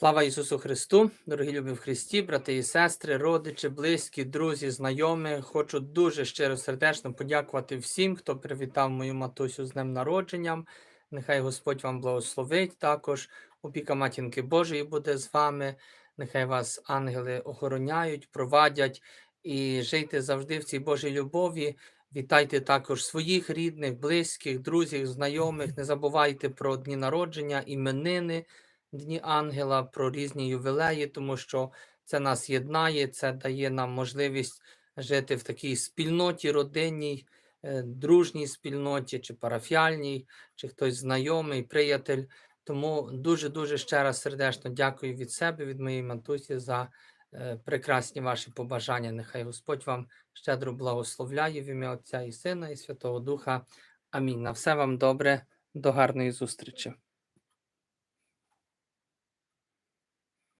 Слава Ісусу Христу, дорогі любі в Христі, брати і сестри, родичі, близькі, друзі, знайомі. Хочу дуже щиро сердечно подякувати всім, хто привітав мою матусю з днем народженням. Нехай Господь вам благословить. Також опіка матінки Божої буде з вами. Нехай вас ангели охороняють, провадять і жийте завжди в цій Божій любові. Вітайте також своїх рідних, близьких, друзів, знайомих. Не забувайте про дні народження, іменини. Дні ангела, про різні ювілеї, тому що це нас єднає, це дає нам можливість жити в такій спільноті родинній, е, дружній спільноті, чи парафіальній, чи хтось знайомий, приятель. Тому дуже-дуже ще раз сердечно дякую від себе, від моєї матусі за е, прекрасні ваші побажання. Нехай Господь вам щедро благословляє в ім'я Отця і Сина, і Святого Духа. Амінь. На все вам добре, до гарної зустрічі.